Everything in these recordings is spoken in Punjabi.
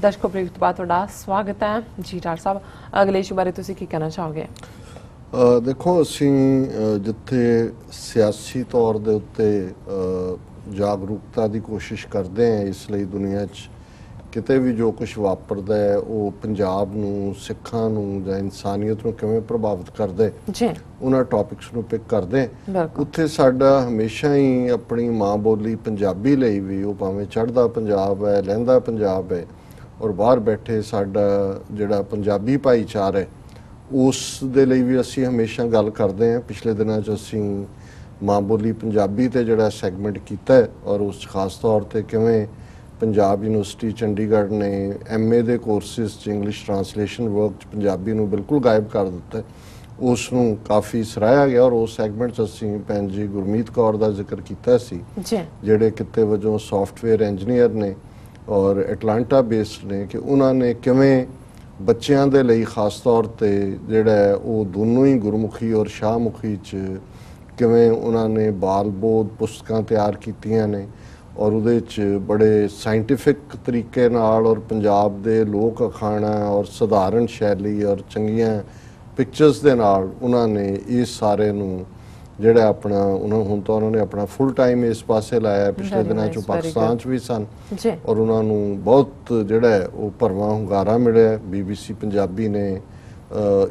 ਦਰਸ਼ਕੋ ਪ੍ਰੀਤ ਬਾਤ ਤੁਹਾਡਾ ਸਵਾਗਤ ਹੈ। ਜੀ ਡਾਕਟਰ ਸਾਹਿਬ ਅਗਲੇ ਇਸ਼ੂ ਬਾਰੇ ਤੁਸੀਂ ਕੀ ਕਹਿਣਾ ਚਾਹੋਗੇ? ਅ, ਦੇਖੋ ਅਸੀਂ ਜਿੱਥੇ ਸਿਆਸੀ ਤੌਰ ਦੇ ਉੱਤੇ ਜਾਗਰੂਕਤਾ ਦੀ ਕੋਸ਼ਿਸ਼ ਕਰਦੇ ਹਾਂ ਇਸ ਲਈ ਦੁਨੀਆ 'ਚ ਕਿਤੇ ਵੀ ਜੋ ਕੁਝ ਵਾਪਰਦਾ ਹੈ ਉਹ ਪੰਜਾਬ ਨੂੰ ਸਿੱਖਾਂ ਨੂੰ ਜਾਂ ਇਨਸਾਨੀਅਤ ਨੂੰ ਕਿਵੇਂ ਪ੍ਰਭਾਵਿਤ ਕਰਦਾ ਜੀ। ਉਹਨਾਂ ਟੌਪਿਕਸ ਨੂੰ ਪਿਕ ਕਰਦੇ ਉੱਥੇ ਸਾਡਾ ਹਮੇਸ਼ਾ ਹੀ ਆਪਣੀ ਮਾਂ ਬੋਲੀ ਪੰਜਾਬੀ ਲਈ ਵੀ ਉਹ ਭਾਵੇਂ ਚੜ੍ਹਦਾ ਪੰਜਾਬ ਹੈ ਲਹਿੰਦਾ ਪੰਜਾਬ ਹੈ ਔਰ ਬਾਹਰ ਬੈਠੇ ਸਾਡਾ ਜਿਹੜਾ ਪੰਜਾਬੀ ਭਾਈਚਾਰਾ ਹੈ ਉਸ ਦੇ ਲਈ ਵੀ ਅਸੀਂ ਹਮੇਸ਼ਾ ਗੱਲ ਕਰਦੇ ਹਾਂ। ਪਿਛਲੇ ਦਿਨਾਂ 'ਚ ਅਸੀਂ ਮਾਂ ਬੋਲੀ ਪੰਜਾਬੀ ਤੇ ਜਿਹੜਾ ਸੈਗਮੈਂਟ ਕੀਤਾ ਔਰ ਉਸ ਖਾਸ ਤੌਰ ਤੇ ਕਿਵੇਂ ਪੰਜਾਬ ਯੂਨੀਵਰਸਿਟੀ ਚੰਡੀਗੜ੍ਹ ਨੇ ਐਮਏ ਦੇ ਕੋਰਸਿਸ 'ਚ ਇੰਗਲਿਸ਼ ਟ੍ਰਾਂਸਲੇਸ਼ਨ ਵਰਕ 'ਚ ਪੰਜਾਬੀ ਨੂੰ ਬਿਲਕੁਲ ਗਾਇਬ ਕਰ ਦਿੱਤਾ ਉਸ ਨੂੰ ਕਾਫੀ ਸਰਾਹਿਆ ਗਿਆ ਔਰ ਉਸ ਸੈਗਮੈਂਟ 'ਚ ਅਸੀਂ ਭੈਣ ਜੀ ਗੁਰਮੀਤ ਕੌਰ ਦਾ ਜ਼ਿਕਰ ਕੀਤਾ ਸੀ ਜਿਹੜੇ ਕਿਤੇ ਵਜੋਂ ਸੌਫਟਵੇਅਰ ਇੰਜੀਨੀਅਰ ਨੇ ਔਰ ਐਟਲਾਂਟਾ ਬੇਸਡ ਨੇ ਕਿ ਉਹਨਾਂ ਨੇ ਕਿਵੇਂ ਬੱਚਿਆਂ ਦੇ ਲਈ ਖਾਸ ਤੌਰ ਤੇ ਜਿਹੜਾ ਉਹ ਦੋਨੋਂ ਹੀ ਗੁਰਮੁਖੀ ਔਰ ਸ਼ਾਹਮੁਖੀ 'ਚ ਕਿਵੇਂ ਉਹਨਾਂ ਨੇ ਬਾਲ ਬੋਧ ਪੁਸਤਕਾਂ ਤਿਆਰ ਕੀਤੀਆਂ ਨੇ ਔਰ ਉਹਦੇ 'ਚ ਬੜੇ ਸਾਇੰਟਿਫਿਕ ਤਰੀਕੇ ਨਾਲ ਔਰ ਪੰਜਾਬ ਦੇ ਲੋਕ ਅਖਾਣਾ ਔਰ ਸਧਾਰਨ ਸ਼ੈਲੀ ਔਰ ਚੰਗੀਆਂ ਪਿਕਚਰਸ ਦੇ ਨਾਲ ਉਹਨਾਂ ਨੇ ਇਸ ਸਾਰੇ ਨੂੰ ਜਿਹੜਾ ਆਪਣਾ ਉਹਨਾਂ ਹੁਣ ਤਾਂ ਉਹਨਾਂ ਨੇ ਆਪਣਾ ਫੁੱਲ ਟਾਈਮ ਇਸ ਪਾਸੇ ਲਾਇਆ। ਪਿਛਲੇ ਦਿਨਾਂ ਚ ਪਾਕਿਸਤਾਨ. ਚ ਵੀ ਸਨ ਜੀ ਔਰ ਉਹਨਾਂ ਨੂੰ ਬਹੁਤ ਜਿਹੜਾ ਉਹ ਭਰਵਾਂ ਹੁੰਗਾਰਾ ਮਿਲਿਆ ਬੀਬੀਸੀ ਪੰਜਾਬੀ ਨੇ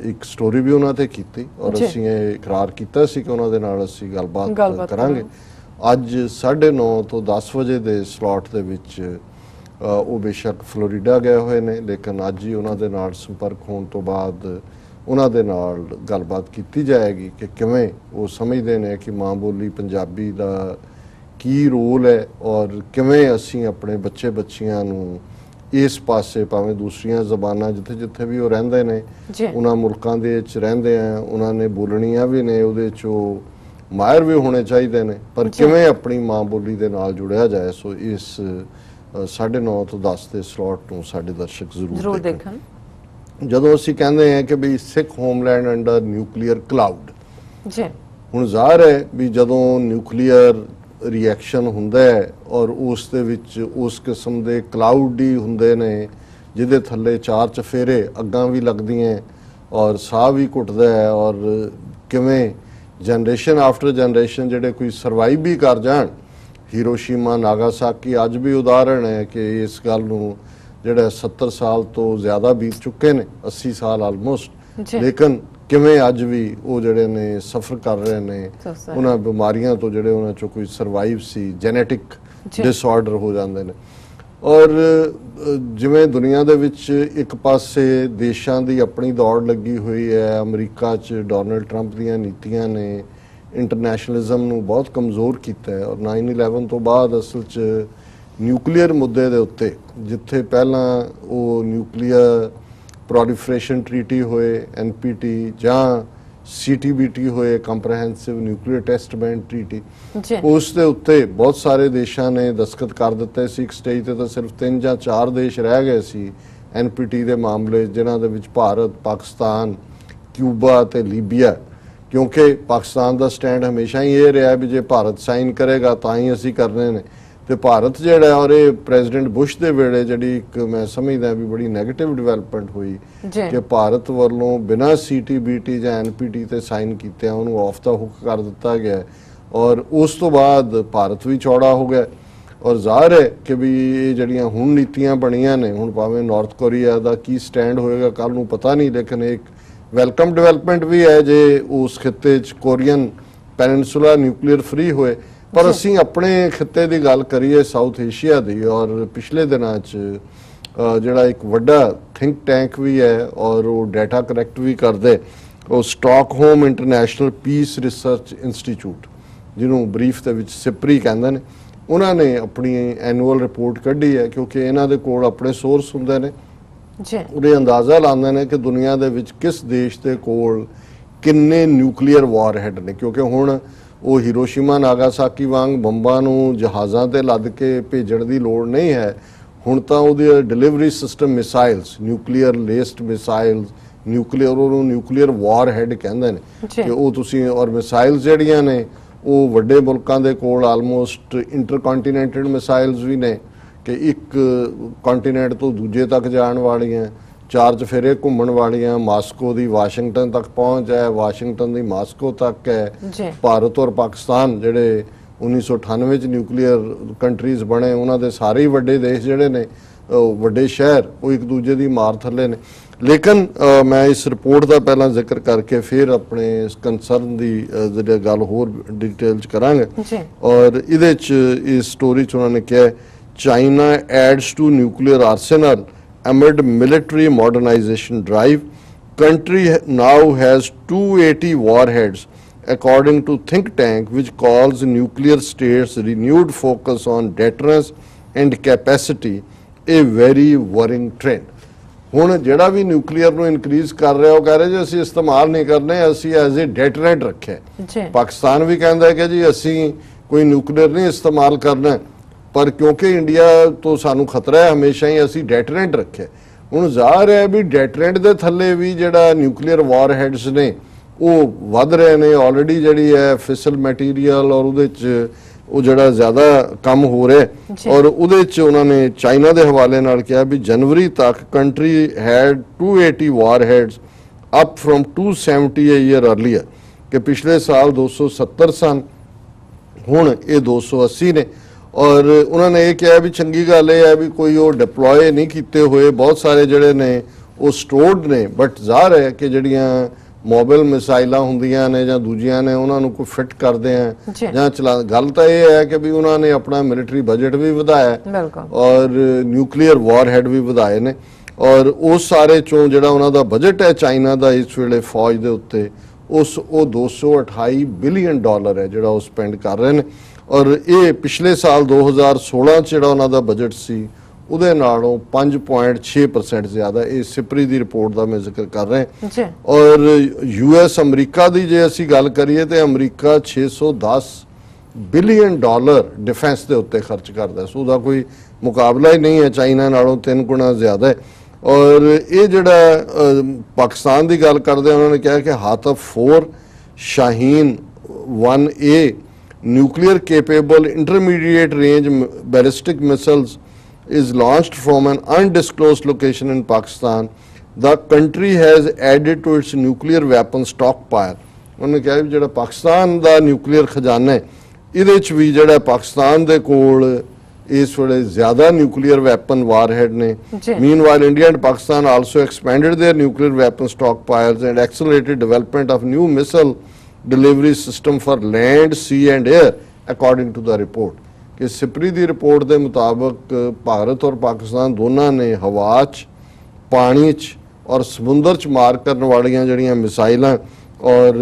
ਇੱਕ ਸਟੋਰੀ ਵੀ ਉਹਨਾਂ ਤੇ ਕੀਤੀ ਔਰ। ਅਸੀਂ ਇਹ ਇਕਰਾਰ ਕੀਤਾ ਸੀ ਕਿ ਉਹਨਾਂ ਦੇ ਨਾਲ ਅਸੀਂ ਗੱਲਬਾਤ ਕਰਾਂਗੇ ਅੱਜ 9:30 ਤੋਂ 10 ਵਜੇ ਦੇ ਸਲੋਟ ਦੇ ਵਿੱਚ ਉਹ ਬੇਸ਼ੱਕ ਫਲੋਰੀਡਾ ਗਏ ਹੋਏ ਨੇ ਲੇਕਿਨ ਅੱਜ ਹੀ ਉਹਨਾਂ ਦੇ ਨਾਲ ਸੰਪਰਕ ਹੋਣ ਤੋਂ ਬਾਅਦ ਉਹਨਾਂ ਦੇ ਨਾਲ ਗੱਲਬਾਤ ਕੀਤੀ ਜਾਏਗੀ ਕਿ ਕਿਵੇਂ ਉਹ ਸਮਝਦੇ ਨੇ ਕਿ ਮਾਂ ਬੋਲੀ ਪੰਜਾਬੀ ਦਾ ਕੀ ਰੋਲ ਹੈ ਔਰ ਕਿਵੇਂ ਅਸੀਂ ਆਪਣੇ ਬੱਚੇ ਬੱਚੀਆਂ ਨੂੰ ਇਸ ਪਾਸੇ ਭਾਵੇਂ ਦੂਸਰੀਆਂ ਜ਼ਬਾਨਾਂ ਜਿੱਥੇ ਜਿੱਥੇ ਵੀ ਉਹ ਰਹਿੰਦੇ ਨੇ ਉਹਨਾਂ ਮੁਲਕਾਂ ਦੇ ਵਿੱਚ ਰਹਿੰਦੇ ਆ ਉਹਨਾਂ ਨੇ ਬੋਲਣੀਆਂ ਵੀ ਨੇ ਉਹਦੇ ਚ ਉਹ ਮਾਹਿਰ ਵੀ ਹੋਣੇ ਚਾਹੀਦੇ ਨੇ। ਪਰ ਕਿਵੇਂ ਆਪਣੀ ਮਾਂ ਬੋਲੀ ਦੇ ਨਾਲ ਜੁੜਿਆ ਜਾਏ ਸੋ ਇਸ 9:30 ਤੋਂ 10 ਦੇ ਸਲੋਟ ਨੂੰ ਸਾਡੇ ਦਰਸ਼ਕ ਜ਼ਰੂਰ ਦੇਖਣ। ਜਦੋਂ ਅਸੀਂ ਕਹਿੰਦੇ ਹਾਂ ਕਿ ਵੀ Sikh homeland under nuclear cloud ਜੀ। ਹੁਣ ਜ਼ਾਹਰ ਹੈ ਵੀ ਜਦੋਂ ਨਿਊਕਲੀਅਰ ਰਿਐਕਸ਼ਨ ਹੁੰਦਾ ਹੈ ਔਰ ਉਸ ਦੇ ਵਿੱਚ ਉਸ ਕਿਸਮ ਦੇ ਕਲਾਉਡ ਹੀ ਹੁੰਦੇ ਨੇ ਜਿਹਦੇ ਥੱਲੇ ਚਾਰ ਚਫੇਰੇ ਅੱਗਾਂ ਵੀ ਲੱਗਦੀਆਂ ਔਰ ਸਾਹ ਵੀ ਘੁੱਟਦਾ ਹੈ ਔਰ ਕਿਵੇਂ ਜਨਰੇਸ਼ਨ ਆਫਟਰ ਜਨਰੇਸ਼ਨ ਜਿਹੜੇ ਕੋਈ ਸਰਵਾਈਵ ਵੀ ਕਰ ਜਾਣ ਹੀਰੋਸ਼ੀਮਾ ਨਾਗਾਸਾਕੀ ਅੱਜ ਵੀ ਉਦਾਹਰਣ ਹੈ ਕਿ ਇਸ ਗੱਲ ਨੂੰ ਜਿਹੜਾ 70 ਸਾਲ ਤੋਂ ਜ਼ਿਆਦਾ ਬੀਤ ਚੁੱਕੇ ਨੇ 80 ਸਾਲ ਆਲਮੋਸਟ ਲੇਕਿਨ ਕਿਵੇਂ ਅੱਜ ਵੀ ਉਹ ਜਿਹੜੇ ਨੇ ਸਫਰ ਕਰ ਰਹੇ ਨੇ. ਉਹਨਾਂ ਬਿਮਾਰੀਆਂ ਤੋਂ ਜਿਹੜੇ ਉਹਨਾਂ ਚੋਂ ਕੋਈ ਸਰਵਾਈਵ ਸੀ ਜੈਨੇਟਿਕ। ਡਿਸਆਰਡਰ ਹੋ ਜਾਂਦੇ ਨੇ ਔਰ ਜਿਵੇਂ ਦੁਨੀਆ ਦੇ ਵਿੱਚ ਇੱਕ ਪਾਸੇ ਦੇਸ਼ਾਂ ਦੀ ਆਪਣੀ ਦੌੜ ਲੱਗੀ ਹੋਈ ਹੈ ਅਮਰੀਕਾ 'ਚ ਡੋਨਲਡ ਟਰੰਪ ਦੀਆਂ ਨੀਤੀਆਂ ਨੇ ਇੰਟਰਨੈਸ਼ਨਲਿਜ਼ਮ ਨੂੰ ਬਹੁਤ ਕਮਜ਼ੋਰ ਕੀਤਾ ਹੈ ਔਰ 9/11 ਤੋਂ ਬਾਅਦ ਅਸਲ 'ਚ ਨਿਊਕਲੀਅਰ ਮੁੱਦੇ ਦੇ ਉੱਤੇ ਜਿੱਥੇ ਪਹਿਲਾਂ ਉਹ ਨਿਊਕਲੀਅਰ ਪ੍ਰੋਲੀਫਰੇਸ਼ਨ ਟ੍ਰੀਟੀ ਹੋਏ ਐਨਪੀਟੀ ਜਾਂ ਸੀਟੀਬੀਟੀ ਹੋਏ comprehensive nuclear test ban treaty ਉਸ ਦੇ ਉੱਤੇ ਬਹੁਤ ਸਾਰੇ ਦੇਸ਼ਾਂ ਨੇ ਦਸਖਤ ਕਰ ਦਿੱਤੇ ਸੀ। ਇੱਕ ਸਟੇਜ ਤੇ ਤਾਂ ਸਿਰਫ ਤਿੰਨ ਜਾਂ ਚਾਰ ਦੇਸ਼ ਰਹਿ ਗਏ ਸੀ ਐਨਪੀਟੀ ਦੇ ਮਾਮਲੇ ਜਿਨ੍ਹਾਂ ਦੇ ਵਿੱਚ ਭਾਰਤ ਪਾਕਿਸਤਾਨ ਕਿਊਬਾ ਤੇ ਲੀਬੀਆ। ਕਿਉਂਕਿ ਪਾਕਿਸਤਾਨ ਦਾ ਸਟੈਂਡ ਹਮੇਸ਼ਾ ਹੀ ਇਹ ਰਿਹਾ ਵੀ ਜੇ ਭਾਰਤ ਸਾਈਨ ਕਰੇਗਾ ਤਾਂ ਹੀ ਅਸੀਂ ਕਰਨੇ ਨੇ। ਤੇ ਭਾਰਤ ਜਿਹੜਾ ਔਰ ਇਹ ਪ੍ਰੈਜ਼ੀਡੈਂਟ ਬੁਸ਼ ਦੇ ਵੇਲੇ ਜਿਹੜੀ ਇੱਕ ਮੈਂ ਸਮਝਦਾ ਵੀ ਬੜੀ 네ਗੇਟਿਵ ਡਿਵੈਲਪਮੈਂਟ ਹੋਈ ਕਿ ਭਾਰਤ ਵੱਲੋਂ ਬਿਨਾਂ ਸੀਟੀਬੀਟੀ ਜਾਂ ਐਨਪੀਟੀ ਤੇ ਸਾਈਨ ਕੀਤਿਆਂ ਉਹਨੂੰ ਆਫ ਦਾ ਹੁੱਕ ਕਰ ਦਿੱਤਾ ਗਿਆ ਔਰ ਉਸ ਤੋਂ ਬਾਅਦ ਭਾਰਤ ਵੀ ਚੌੜਾ ਹੋ ਗਿਆ ਔਰ ਜ਼ਾਹਰ ਹੈ ਕਿ ਵੀ ਇਹ ਜਿਹੜੀਆਂ ਹੁਣ ਨੀਤੀਆਂ ਬਣੀਆਂ ਨੇ ਹੁਣ ਭਾਵੇਂ ਨਾਰਥ ਕੋਰੀਆ ਦਾ ਕੀ ਸਟੈਂਡ ਹੋਏਗਾ ਕੱਲ ਨੂੰ ਪਤਾ ਨਹੀਂ ਲੇਕਿਨ ਇੱਕ ਵੈਲਕਮ ਡਿਵੈਲਪਮੈਂਟ ਵੀ ਹੈ ਜੇ ਉਸ ਖਿੱਤੇ 'ਚ ਕੋਰੀਅਨ ਪੈਨਿਨਸੂਲਾ ਨਿਊਕਲੀਅਰ ਫ੍ਰੀ ਹੋਏ। ਪਰ ਅਸੀਂ ਆਪਣੇ ਖਿੱਤੇ ਦੀ ਗੱਲ ਕਰੀਏ ਸਾਊਥ ਏਸ਼ੀਆ ਦੀ ਔਰ ਪਿਛਲੇ ਦਿਨਾਂ 'ਚ ਜਿਹੜਾ ਇੱਕ ਵੱਡਾ ਥਿੰਕ ਟੈਂਕ ਵੀ ਹੈ ਔਰ ਉਹ ਡਾਟਾ ਕਲੈਕਟ ਵੀ ਕਰਦੇ ਉਹ Stockholm International Peace Research Institute ਜਿਹਨੂੰ ਬਰੀਫ ਦੇ ਵਿੱਚ ਸਿਪਰੀ ਕਹਿੰਦੇ ਨੇ ਉਹਨਾਂ ਨੇ ਆਪਣੀ ਐਨੂਅਲ ਰਿਪੋਰਟ ਕੱਢੀ ਹੈ ਕਿਉਂਕਿ ਇਹਨਾਂ ਦੇ ਕੋਲ ਆਪਣੇ ਸੋਰਸ ਹੁੰਦੇ ਨੇ। ਜੀ। ਉਹਦੇ ਅੰਦਾਜ਼ਾ ਲਾਉਂਦੇ ਨੇ ਕਿ ਦੁਨੀਆ ਦੇ ਵਿੱਚ ਕਿਸ ਦੇਸ਼ ਦੇ ਕੋਲ ਕਿੰਨੇ ਨਿਊਕਲੀਅਰ ਵਾਰਹੈਡ ਨੇ ਕਿਉਂਕਿ ਹੁਣ ਉਹ ਹੀਰੋਸ਼ੀਮਾ ਨਾਗਾਸਾਕੀ ਵਾਂਗ ਬੰਬਾਂ ਨੂੰ ਜਹਾਜ਼ਾਂ ਤੇ ਲੱਦ ਕੇ ਭੇਜਣ ਦੀ ਲੋੜ ਨਹੀਂ ਹੈ। ਹੁਣ ਤਾਂ ਉਹਦੇ delivery system missiles nuclear laced missiles nuclear ਉਹਨੂੰ ਨਿਊਕਲੀਅਰ ਵਾਰਹੈਡ ਕਹਿੰਦੇ ਨੇ। ਕਿ ਉਹ ਤੁਸੀਂ ਔਰ ਮਿਸਾਈਲਸ ਜਿਹੜੀਆਂ ਨੇ ਉਹ ਵੱਡੇ ਮੁਲਕਾਂ ਦੇ ਕੋਲ ਆਲਮੋਸਟ ਇੰਟਰਕੰਟੀਨੈਂਟਲ ਮਿਸਾਈਲਸ ਵੀ ਨੇ ਕਿ ਇੱਕ ਕੰਟੀਨੈਂਟ ਤੋਂ ਦੂਜੇ ਤੱਕ ਜਾਣ ਵਾਲੀਆਂ। ਚਾਰ ਚਫੇਰੇ ਘੁੰਮਣ ਵਾਲੀਆਂ ਮਾਸਕੋ ਦੀ ਵਾਸ਼ਿੰਗਟਨ ਤੱਕ ਪਹੁੰਚ ਹੈ ਵਾਸ਼ਿੰਗਟਨ ਦੀ ਮਾਸਕੋ ਤੱਕ ਹੈ। ਭਾਰਤ ਔਰ ਪਾਕਿਸਤਾਨ ਜਿਹੜੇ 1998 ਚ ਨਿਊਕਲੀਅਰ ਕੰਟਰੀਜ਼ ਬਣੇ ਉਹਨਾਂ ਦੇ ਸਾਰੇ ਹੀ ਵੱਡੇ ਦੇਸ਼ ਜਿਹੜੇ ਨੇ ਵੱਡੇ ਸ਼ਹਿਰ ਉਹ ਇੱਕ ਦੂਜੇ ਦੀ ਮਾਰ ਥੱਲੇ ਨੇ। ਲੇਕਿਨ ਮੈਂ ਇਸ ਰਿਪੋਰਟ ਦਾ ਪਹਿਲਾਂ ਜ਼ਿਕਰ ਕਰਕੇ ਫਿਰ ਆਪਣੇ ਇਸ ਕੰਸਰਨ ਦੀ ਜਿਹੜੀ ਗੱਲ ਹੋਰ ਡਿਟੇਲ ਚ ਕਰਾਂਗੇ। ਜੀ। ਔਰ ਇਹਦੇ ਚ ਇਸ ਸਟੋਰੀ ਚ ਉਹਨਾਂ ਨੇ ਕਿਹਾ China adds to nuclear arsenal amid military modernization drive country now has 280 warheads according to think tank which calls nuclear states renewed focus on deterrence and capacity a very worrying trend ਹੁਣ ਜਿਹੜਾ ਵੀ ਨਿਊਕਲੀਅਰ ਨੂੰ ਇਨਕਰੀਜ਼ ਕਰ ਰਿਹਾ ਉਹ ਕਹਿ ਰਿਹਾ ਜੀ ਅਸੀਂ ਇਸਤੇਮਾਲ ਨਹੀਂ ਕਰਨੇ ਅਸੀਂ ਐਜ਼ ਅ ਡੈਟਰੈਂਟ ਰੱਖਿਆ ਪਾਕਿਸਤਾਨ ਵੀ ਕਹਿੰਦਾ ਹੈ ਕਿ ਜੀ ਅਸੀਂ ਕੋਈ ਨਿਊਕਲੀਅਰ ਨਹੀਂ ਇਸਤੇਮਾਲ ਕਰਨਾ ਪਰ ਕਿਉਂਕਿ ਇੰਡੀਆ ਤੋਂ ਸਾਨੂੰ ਖਤਰਾ ਹੈ ਹਮੇਸ਼ਾ ਹੀ ਅਸੀਂ ਡੈਟਰੈਂਟ ਰੱਖਿਆ ਹੁਣ ਜ਼ਾਹਰ ਹੈ ਵੀ ਡੈਟਰੈਂਟ ਦੇ ਥੱਲੇ ਵੀ ਜਿਹੜਾ ਨਿਊਕਲੀਅਰ ਵਾਰਹੈਡਸ ਨੇ ਉਹ ਵੱਧ ਰਹੇ ਨੇ। ਆਲਰੇਡੀ ਜਿਹੜੀ ਹੈ ਫਿਸਲ ਮਟੀਰੀਅਲ ਔਰ ਉਹਦੇ ਚ ਉਹ ਜਿਹੜਾ ਜ਼ਿਆਦਾ ਕੰਮ ਹੋ ਰਿਹਾ। ਔਰ ਉਹਦੇ ਚ ਉਹਨਾਂ ਨੇ ਚਾਈਨਾ ਦੇ ਹਵਾਲੇ ਨਾਲ ਕਿਹਾ ਵੀ ਜਨਵਰੀ ਤੱਕ country head 280 warheads up from 270 a year earlier ਕਿ ਪਿਛਲੇ ਸਾਲ 270 ਸਨ ਹੁਣ ਇਹ 280 ਨੇ। ਔਰ ਉਹਨਾਂ ਨੇ ਇਹ ਕਿਹਾ ਵੀ ਚੰਗੀ ਗੱਲ ਇਹ ਹੈ ਵੀ ਕੋਈ ਉਹ ਡਿਪਲੋਏ ਨਹੀਂ ਕੀਤੇ ਹੋਏ ਬਹੁਤ ਸਾਰੇ ਜਿਹੜੇ ਨੇ ਉਹ ਸਟੋਰਡ ਨੇ ਬਟ ਜ਼ਾਹਰ ਹੈ ਕਿ ਜਿਹੜੀਆਂ ਮੋਬਾਈਲ ਮਿਸਾਈਲਾਂ ਹੁੰਦੀਆਂ ਨੇ ਜਾਂ ਦੂਜੀਆਂ ਨੇ ਉਹਨਾਂ ਨੂੰ ਕੋਈ ਫਿੱਟ ਕਰਦੇ ਆ ਜੀ। ਚਲਾ ਗੱਲ ਤਾਂ ਇਹ ਹੈ ਕਿ ਵੀ ਉਹਨਾਂ ਨੇ ਆਪਣਾ ਮਿਲਟਰੀ ਬਜਟ ਵੀ ਵਧਾਇਆ ਔਰ ਨਿਊਕਲੀਅਰ ਵਾਰਹੈਡ ਵੀ ਵਧਾਏ ਨੇ। ਔਰ ਉਸ ਸਾਰੇ ਚੋਂ ਜਿਹੜਾ ਉਹਨਾਂ ਦਾ ਬਜਟ ਹੈ ਚਾਈਨਾ ਦਾ ਇਸ ਵੇਲੇ ਫੌਜ ਦੇ ਉੱਤੇ ਉਸ ਉਹ 228 ਬਿਲੀਅਨ ਡਾਲਰ ਹੈ ਜਿਹੜਾ ਉਹ ਸਪੈਂਡ ਕਰ ਰਹੇ ਨੇ। ਔਰ ਇਹ ਪਿਛਲੇ ਸਾਲ 2016 ਚ ਜਿਹੜਾ ਉਹਨਾਂ ਦਾ ਬਜਟ ਸੀ ਉਹਦੇ ਨਾਲੋਂ 5.6% ਜ਼ਿਆਦਾ। ਇਹ ਸਿਪਰੀ ਦੀ ਰਿਪੋਰਟ ਦਾ ਮੈਂ ਜ਼ਿਕਰ ਕਰ ਰਿਹਾ ਜੀ। ਔਰ ਯੂਐਸ ਅਮਰੀਕਾ ਦੀ ਜੇ ਅਸੀਂ ਗੱਲ ਕਰੀਏ ਤੇ ਅਮਰੀਕਾ 610 ਬਿਲੀਅਨ ਡਾਲਰ ਡਿਫੈਂਸ ਦੇ ਉੱਤੇ ਖਰਚ ਕਰਦਾ ਹੈ। ਸੋ ਉਹਦਾ ਕੋਈ ਮੁਕਾਬਲਾ ਹੀ ਨਹੀਂ ਹੈ। ਚਾਈਨਾ ਨਾਲੋਂ ਤਿੰਨ ਗੁਣਾ ਜ਼ਿਆਦਾ ਹੈ। ਔਰ ਇਹ ਜਿਹੜਾ ਪਾਕਿਸਤਾਨ ਦੀ ਗੱਲ ਕਰਦੇ ਉਹਨਾਂ ਨੇ ਕਿਹਾ ਕਿ ਹਾਤਫ 4 Shaheen 1A nuclear capable intermediate range ballistic missiles is launched from an undisclosed location in Pakistan. The country has added to its nuclear weapon stockpile. ਉਹਨੇ ਕਿਹਾ ਵੀ ਜਿਹੜਾ ਪਾਕਿਸਤਾਨ ਦਾ ਨਿਊਕਲੀਅਰ ਖਜ਼ਾਨਾ ਹੈ ਇਹਦੇ ਚ ਵੀ ਜਿਹੜਾ ਪਾਕਿਸਤਾਨ ਦੇ ਕੋਲ ਇਸ ਵੇਲੇ ਜ਼ਿਆਦਾ ਨਿਊਕਲੀਅਰ ਵੈਪਨ ਵਾਰਹੈਡ ਨੇ ਜੀ। Meanwhile, India and Pakistan also expanded their nuclear weapon stockpiles and accelerated development of new missile delivery system for land, sea and air, according to the report. ਕਿ ਸਿਪਰੀ ਦੀ ਰਿਪੋਰਟ ਦੇ ਮੁਤਾਬਕ ਭਾਰਤ ਔਰ ਪਾਕਿਸਤਾਨ ਦੋਨਾਂ ਨੇ ਹਵਾ 'ਚ ਪਾਣੀ 'ਚ ਔਰ ਸਮੁੰਦਰ 'ਚ ਮਾਰ ਕਰਨ ਵਾਲੀਆਂ ਜਿਹੜੀਆਂ ਮਿਸਾਈਲਾਂ ਔਰ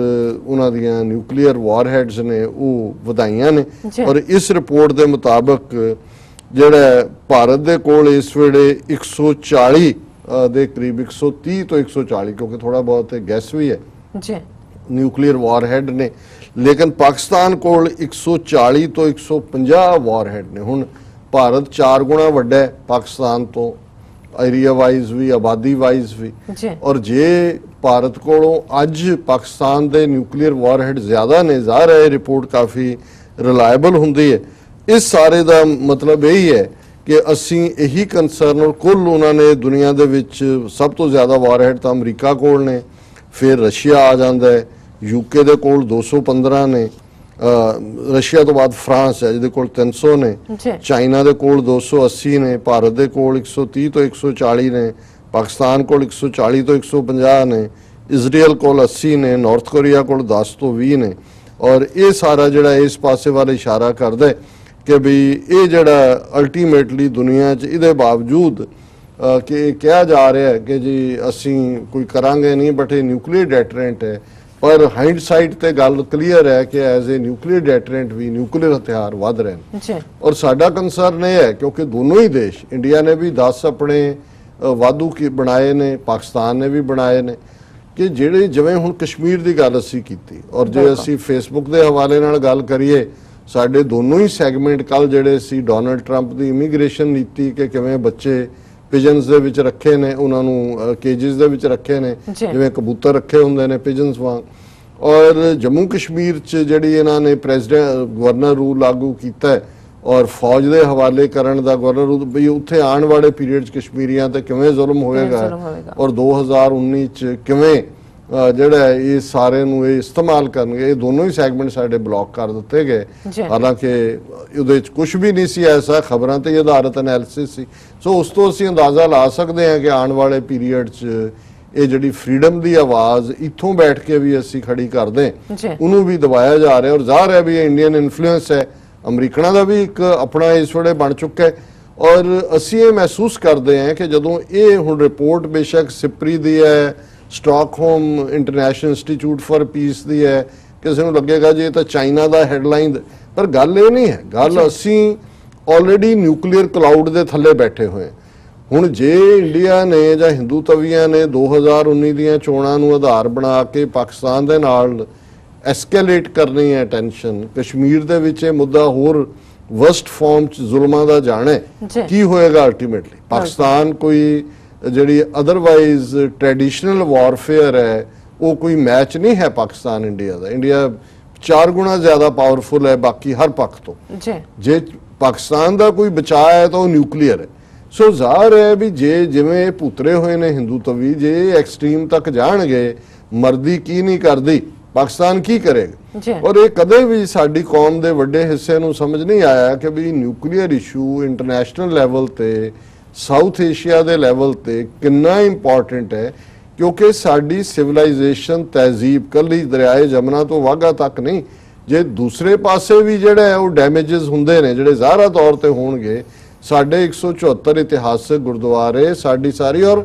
ਉਹਨਾਂ ਦੀਆਂ ਨਿਊਕਲੀਅਰ ਵਾਰਹੈਡਸ ਨੇ ਉਹ ਵਧਾਈਆਂ ਨੇ। ਔਰ ਇਸ ਰਿਪੋਰਟ ਦੇ ਮੁਤਾਬਕ ਜਿਹੜਾ ਭਾਰਤ ਦੇ ਕੋਲ ਇਸ ਵੇਲੇ 140 ਅ, ਦੇ ਕਰੀਬ 130 ਤੋਂ 140 ਕਿਉਂਕਿ ਥੋੜਾ ਬਹੁਤ ਗੈਸ ਵੀ ਹੈ ਜੀ ਨਿਊਕਲੀਅਰ ਵਾਰਹੈਡ ਨੇ। ਲੇਕਿਨ ਪਾਕਿਸਤਾਨ ਕੋਲ 140 ਤੋਂ 150 ਵਾਰਹੈਡ ਨੇ। ਹੁਣ ਭਾਰਤ 4 ਗੁਣਾ ਵੱਡਾ ਹੈ ਪਾਕਿਸਤਾਨ ਤੋਂ ਏਰੀਆ ਵਾਈਜ਼ ਵੀ ਆਬਾਦੀ ਵਾਈਜ਼ ਵੀ ਔਰ ਜੇ ਭਾਰਤ ਕੋਲੋਂ ਅੱਜ ਪਾਕਿਸਤਾਨ ਦੇ ਨਿਊਕਲੀਅਰ ਵਾਰਹੈਡ ਜ਼ਿਆਦਾ ਨੇ ਜ਼ਾਹਰ ਹੈ ਰਿਪੋਰਟ ਕਾਫੀ ਰਿਲਾਇਬਲ ਹੁੰਦੀ ਹੈ। ਇਸ ਸਾਰੇ ਦਾ ਮਤਲਬ ਇਹ ਹੀ ਹੈ ਕਿ ਅਸੀਂ ਇਹੀ ਕੰਸਰਨ ਔਰ ਕੁੱਲ ਉਹਨਾਂ ਨੇ ਦੁਨੀਆ ਦੇ ਵਿੱਚ ਸਭ ਤੋਂ ਜ਼ਿਆਦਾ ਵਾਰਹੈਡ ਤਾਂ ਅਮਰੀਕਾ ਕੋਲ ਨੇ। ਫਿਰ ਰਸ਼ੀਆ ਆ ਜਾਂਦਾ ਹੈ। ਯੂਕੇ ਦੇ ਕੋਲ 215 ਨੇ ਰਸ਼ੀਆ ਤੋਂ ਬਾਅਦ ਫਰਾਂਸ ਹੈ ਜਿਹਦੇ ਕੋਲ 300 ਨੇ ਚਾਈਨਾ ਦੇ ਕੋਲ 280 ਨੇ ਭਾਰਤ ਦੇ ਕੋਲ 130 ਤੋਂ 140 ਨੇ ਪਾਕਿਸਤਾਨ ਕੋਲ 140 ਤੋਂ 150 ਨੇ ਇਜ਼ਰਾਈਲ ਕੋਲ 80 ਨੇ ਨਾਰਥ ਕੋਰੀਆ ਕੋਲ 10 ਤੋਂ 20 ਨੇ। ਔਰ ਇਹ ਸਾਰਾ ਜਿਹੜਾ ਇਸ ਪਾਸੇ ਵੱਲ ਇਸ਼ਾਰਾ ਕਰਦਾ ਹੈ ਕਿ ਵੀ ਇਹ ਜਿਹੜਾ ਅਲਟੀਮੇਟਲੀ ਦੁਨੀਆ 'ਚ ਇਹਦੇ ਬਾਵਜੂਦ ਕਿ ਇਹ ਕਿਹਾ ਜਾ ਰਿਹਾ ਹੈ ਕਿ ਜੀ ਅਸੀਂ ਕੋਈ ਕਰਾਂਗੇ ਨਹੀਂ ਬਟ ਇਹ ਨਿਊਕਲੀਅਰ ਡੈਟਰੈਂਟ ਹੈ ਪਰ ਹਾਈਂਡਸਾਈਟ ਤੇ ਗੱਲ ਕਲੀਅਰ ਹੈ ਕਿ ਐਜ਼ ਅ ਨਿਊਕਲੀਅਰ ਡੈਟਰੈਂਟ ਵੀ ਨਿਊਕਲੀਅਰ ਹਥਿਆਰ ਵੱਧ ਰਹੇ ਨੇ ਜੀ ਔਰ ਸਾਡਾ ਕੰਸਰਨ ਇਹ ਹੈ ਕਿਉਂਕਿ ਦੋਨੋਂ ਹੀ ਦੇਸ਼ ਇੰਡੀਆ ਨੇ ਵੀ 10 ਆਪਣੇ ਵਾਧੂ ਕੀ ਬਣਾਏ ਨੇ ਪਾਕਿਸਤਾਨ ਨੇ ਵੀ ਬਣਾਏ ਨੇ ਕਿ ਜਿਹੜੇ ਜਿਵੇਂ ਹੁਣ ਕਸ਼ਮੀਰ ਦੀ ਗੱਲ ਅਸੀਂ ਕੀਤੀ ਔਰ ਜੇ। ਅਸੀਂ ਫੇਸਬੁੱਕ ਦੇ ਹਵਾਲੇ ਨਾਲ ਗੱਲ ਕਰੀਏ ਸਾਡੇ ਦੋਨੋਂ ਹੀ ਸੈਗਮੈਂਟ ਕੱਲ ਜਿਹੜੇ ਸੀ ਡੋਨਲਡ ਟਰੰਪ ਦੀ ਇਮੀਗ੍ਰੇਸ਼ਨ ਨੀਤੀ ਕਿ ਕਿਵੇਂ ਬੱਚੇ ਪਿਜਨਸ ਦੇ ਵਿੱਚ ਰੱਖੇ ਨੇ ਉਹਨਾਂ ਨੂੰ ਕੇਜਸ ਦੇ ਵਿੱਚ ਰੱਖੇ ਨੇ। ਜਿਵੇਂ ਕਬੂਤਰ ਰੱਖੇ ਹੁੰਦੇ ਨੇ ਪਿਜਨਸ ਵਾਂਗ ਔਰ ਜੰਮੂ ਕਸ਼ਮੀਰ ਚ ਜਿਹੜੀ ਇਹਨਾਂ ਨੇ ਪ੍ਰੈਜ਼ੀਡੈਂਟ ਗਵਰਨਰ ਰੂਲ ਲਾਗੂ ਕੀਤਾ ਹੈ ਔਰ ਫੌਜ ਦੇ ਹਵਾਲੇ ਕਰਨ ਦਾ ਗਵਰਨਰ ਉਹ ਵੀ ਉੱਥੇ ਆਉਣ ਵਾਲੇ ਪੀਰੀਅਡ 'ਚ ਕਸ਼ਮੀਰੀਆਂ ਤੇ ਕਿਵੇਂ ਜ਼ੁਲਮ ਹੋਏਗਾ। ਔਰ 2019 ਚ ਕਿਵੇਂ ਜਿਹੜਾ ਇਹ ਸਾਰੇ ਨੂੰ ਇਹ ਇਸਤੇਮਾਲ ਕਰਨਗੇ। ਇਹ ਦੋਨੋਂ ਹੀ ਸੈਗਮੈਂਟ ਸਾਡੇ ਬਲੌਕ ਕਰ ਦਿੱਤੇ ਗਏ। ਹਾਲਾਂਕਿ ਉਹਦੇ ਵਿੱਚ ਕੁਝ ਵੀ ਨਹੀਂ ਸੀ ਐਸਾ। ਖਬਰਾਂ ਤੇ ਆਧਾਰਿਤ ਐਨਾਲਿਸਿਸ ਸੀ। ਸੋ ਉਸ ਤੋਂ ਅਸੀਂ ਅੰਦਾਜ਼ਾ ਲਾ ਸਕਦੇ ਹਾਂ ਕਿ ਆਉਣ ਵਾਲੇ ਪੀਰੀਅਡ 'ਚ ਇਹ ਜਿਹੜੀ ਫਰੀडम ਦੀ ਆਵਾਜ਼ ਇੱਥੋਂ ਬੈਠ ਕੇ ਵੀ ਅਸੀਂ ਖੜੀ ਕਰਦੇ। ਉਹਨੂੰ ਵੀ ਦਬਾਇਆ ਜਾ ਰਿਹਾ। ਔਰ ਜ਼ਾਹਰ ਹੈ ਵੀ ਇਹ ਇੰਡੀਅਨ ਇਨਫਲੂਐਂਸ ਹੈ। ਅਮਰੀਕਨਾਂ ਦਾ ਵੀ ਇੱਕ ਆਪਣਾ ਇਸ ਵੇਲੇ ਬਣ ਚੁੱਕਾ ਹੈ। ਔਰ ਅਸੀਂ ਇਹ ਮਹਿਸੂਸ ਕਰਦੇ ਹਾਂ ਕਿ ਜਦੋਂ ਇਹ ਹੁਣ ਰਿਪੋਰਟ ਬੇਸ਼ੱਕ ਸਿਪਰੀ ਦੀ ਹੈ Stockholm International Institute for Peace ਦੀ ਹੈ। ਕਿਸੇ ਨੂੰ ਲੱਗੇਗਾ ਜੀ ਇਹ ਤਾਂ ਚਾਈਨਾ ਦਾ ਹੈਡਲਾਈਨ ਪਰ ਗੱਲ ਇਹ ਨਹੀਂ ਹੈ। ਗੱਲ ਅਸੀਂ ਆਲਰੇਡੀ ਨਿਊਕਲੀਅਰ ਕਲਾਊਡ ਦੇ ਥੱਲੇ ਬੈਠੇ ਹੋਏ। ਹੁਣ ਜੇ ਇੰਡੀਆ ਨੇ ਜਾਂ ਹਿੰਦੂ ਤਵੀਆਂ ਨੇ 2019 ਦੀਆਂ ਚੋਣਾਂ ਨੂੰ ਆਧਾਰ ਬਣਾ ਕੇ ਪਾਕਿਸਤਾਨ ਦੇ ਨਾਲ ਐਸਕੇਲੇਟ ਕਰਨੀ ਹੈ ਟੈਨਸ਼ਨ ਕਸ਼ਮੀਰ ਦੇ ਵਿੱਚ ਇਹ ਮੁੱਦਾ ਹੋਰ ਵਰਸਟ ਫਾਰਮ ਚ ਜ਼ੁਲਮਾਂ ਦਾ ਜਾਣਾ। ਕੀ ਹੋਏਗਾ ਅਲਟੀਮੇਟਲੀ ਪਾਕਿਸਤਾਨ ਕੋਈ ਜਿਹੜੀ ਅਦਰਵਾਈਜ਼ ਟ੍ਰੈਡੀਸ਼ਨਲ ਵਾਰਫੇਅਰ ਹੈ ਉਹ ਕੋਈ ਮੈਚ ਨਹੀਂ ਹੈ ਪਾਕਿਸਤਾਨ ਇੰਡੀਆ ਦਾ। ਇੰਡੀਆ ਚਾਰ ਗੁਣਾ ਜ਼ਿਆਦਾ ਪਾਵਰਫੁਲ ਹੈ ਬਾਕੀ ਹਰ ਪੱਖ ਤੋਂ। ਜੀ। ਜੇ ਪਾਕਿਸਤਾਨ ਦਾ ਕੋਈ ਬਚਾਅ ਹੈ ਤਾਂ ਉਹ ਨਿਊਕਲੀਅਰ ਹੈ। ਸੋ ਜ਼ਾਹਰ ਹੈ ਵੀ ਜੇ ਜਿਵੇਂ ਇਹ ਪੁੱਤਰੇ ਹੋਏ ਨੇ ਹਿੰਦੂ ਤਵੀ ਜੇ ਐਕਸਟ੍ਰੀਮ ਤੱਕ ਜਾਣਗੇ ਮਰਦੀ ਕੀ ਨਹੀਂ ਕਰਦੀ ਪਾਕਿਸਤਾਨ ਕੀ। ਕਰੇਗਾ? ਔਰ ਇਹ ਕਦੇ ਵੀ ਸਾਡੀ ਕੌਮ ਦੇ ਵੱਡੇ ਹਿੱਸੇ ਨੂੰ ਸਮਝ ਨਹੀਂ ਆਇਆ ਕਿ ਵੀ ਨਿਊਕਲੀਅਰ ਇਸ਼ੂ ਇੰਟਰਨੈਸ਼ਨਲ ਲੈਵਲ ਤੇ ਸਾਊਥ ਏਸ਼ੀਆ ਦੇ ਲੈਵਲ ਤੇ ਕਿੰਨਾ ਇੰਪੋਰਟੈਂਟ ਹੈ ਕਿਉਂਕਿ ਸਾਡੀ ਸਿਵਲਾਈਜੇਸ਼ਨ ਤਹਿਜ਼ੀਬ ਕੱਲੀ ਦਰਿਆਏ ਜਮਨਾ ਤੋਂ ਵਾਗਾ ਤੱਕ ਨਹੀਂ ਜੇ ਦੂਸਰੇ ਪਾਸੇ ਵੀ ਜਿਹੜਾ ਹੈ ਉਹ ਡੈਮੇजेस ਹੁੰਦੇ ਨੇ ਜਿਹੜੇ ਜ਼ਾਹਰਾ ਤੌਰ ਤੇ ਹੋਣਗੇ ਸਾਡੇ 174 ਇਤਿਹਾਸਕ ਗੁਰਦੁਆਰੇ ਸਾਡੀ ਸਾਰੀ ਔਰ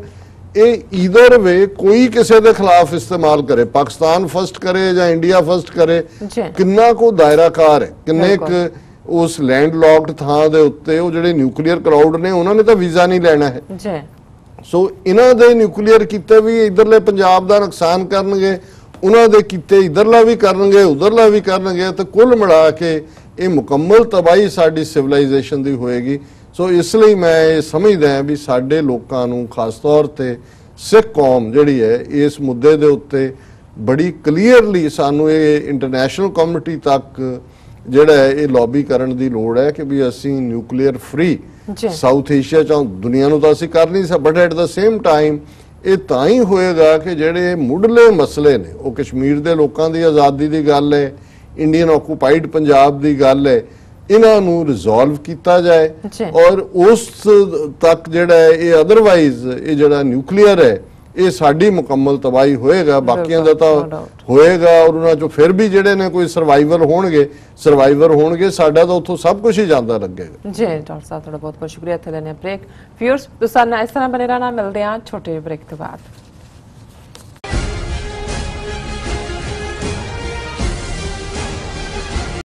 ਇਹ ਈਦਰ ਵੇ ਕੋਈ ਕਿਸੇ ਦੇ ਖਿਲਾਫ ਇਸਤੇਮਾਲ ਕਰੇ ਪਾਕਿਸਤਾਨ ਫਸਟ ਕਰੇ ਜਾਂ ਇੰਡੀਆ ਫਸਟ ਕਰੇ। ਕਿੰਨਾ ਕੋ ਦਾਇਰਾਕਾਰ ਹੈ ਕਿੰਨੇ। ਉਸ ਲੈਂਡ ਲੌਕਡ ਥਾਂ ਦੇ ਉੱਤੇ ਉਹ ਜਿਹੜੇ ਨਿਊਕਲੀਅਰ ਕਰਾਊਡ ਨੇ ਉਹਨਾਂ ਨੇ ਤਾਂ ਵੀਜ਼ਾ ਨਹੀਂ ਲੈਣਾ ਹੈ। ਜੀ। ਸੋ ਇਹਨਾਂ ਦੇ ਨਿਊਕਲੀਅਰ ਕੀਤੇ ਵੀ ਇਧਰਲੇ ਪੰਜਾਬ ਦਾ ਨੁਕਸਾਨ ਕਰਨਗੇ ਉਹਨਾਂ ਦੇ ਕੀਤੇ ਇਧਰਲਾ ਵੀ ਕਰਨਗੇ ਉਧਰਲਾ ਵੀ ਕਰਨਗੇ ਤੇ ਕੁੱਲ ਮਿਲਾ ਕੇ ਇਹ ਮੁਕੰਮਲ ਤਬਾਹੀ ਸਾਡੀ ਸਿਵਲਾਈਜੇਸ਼ਨ ਦੀ ਹੋਏਗੀ। ਸੋ ਇਸ ਲਈ ਮੈਂ ਇਹ ਸਮਝਦਾ ਹਾਂ ਵੀ ਸਾਡੇ ਲੋਕਾਂ ਨੂੰ ਖਾਸ ਤੌਰ ਤੇ ਸਿੱਖ ਕੌਮ ਜਿਹੜੀ ਹੈ ਇਸ ਮੁੱਦੇ ਦੇ ਉੱਤੇ ਬੜੀ ਕਲੀਅਰਲੀ ਸਾਨੂੰ ਇਹ ਇੰਟਰਨੈਸ਼ਨਲ ਕਮਿਊਨਿਟੀ ਤੱਕ ਜਿਹੜਾ ਹੈ ਇਹ ਲੌਬੀ ਕਰਨ ਦੀ ਲੋੜ ਹੈ ਕਿ ਵੀ ਅਸੀਂ ਨਿਊਕਲੀਅਰ ਫ੍ਰੀ। ਸਾਊਥ ਏਸ਼ੀਆ ਚ ਦੁਨੀਆ ਨੂੰ ਤਾਂ ਅਸੀਂ ਕਰ ਨਹੀਂ ਸਕਦੇ but at the same time ਇਹ ਤਾਂ ਹੀ ਹੋਏਗਾ ਕਿ ਜਿਹੜੇ ਮੁੱਢਲੇ ਮਸਲੇ ਨੇ ਉਹ ਕਸ਼ਮੀਰ ਦੇ ਲੋਕਾਂ ਦੀ ਆਜ਼ਾਦੀ ਦੀ ਗੱਲ ਹੈ ਇੰਡੀਅਨ ਆਕੂਪਾਈਡ ਪੰਜਾਬ ਦੀ ਗੱਲ ਹੈ ਇਹਨਾਂ ਨੂੰ ਰਿਜ਼ੋਲਵ ਕੀਤਾ ਜਾਏ। ਔਰ ਉਸ ਤੱਕ ਜਿਹੜਾ ਇਹ ਅਦਰਵਾਈਜ਼ ਇਹ ਜਿਹੜਾ ਨਿਊਕਲੀਅਰ ਹੈ ਇਹ ਸਾਡੀ ਮੁਕੰਮਲ ਤਬਾਹੀ ਹੋਏਗਾ ਬਾਕੀਆਂ ਦਾ ਤਾਂ. ਹੋਏਗਾ ਔਰ ਉਹਨਾਂ ਚੋਂ ਫਿਰ ਵੀ ਜਿਹੜੇ ਨੇ ਕੋਈ ਸਰਵਾਈਵਰ ਹੋਣਗੇ ਸਰਵਾਈਵਰ ਹੋਣਗੇ ਸਾਡਾ ਤਾਂ ਉੱਥੋਂ ਸਭ ਕੁਝ ਹੀ ਜਾਂਦਾ ਲੱਗੇਗਾ। ਜੀ ਡਾਕਟਰ ਸਾਹਿਬ ਤੁਹਾਡਾ ਬਹੁਤ ਬਹੁਤ ਸ਼ੁਕਰੀਆ। ਇੱਥੇ ਲੈਣੇ ਬ੍ਰੇਕ ਵਿਊਅਰਸ ਤੁਸੀਂ ਨਾਲ ਇਸ ਤਰ੍ਹਾਂ ਬਨੇ ਰਹਿਣਾ। ਮਿਲਦੇ ਹਾਂ ਛੋਟੇ ਬ੍ਰੇਕ ਤੋਂ ਬਾਅਦ।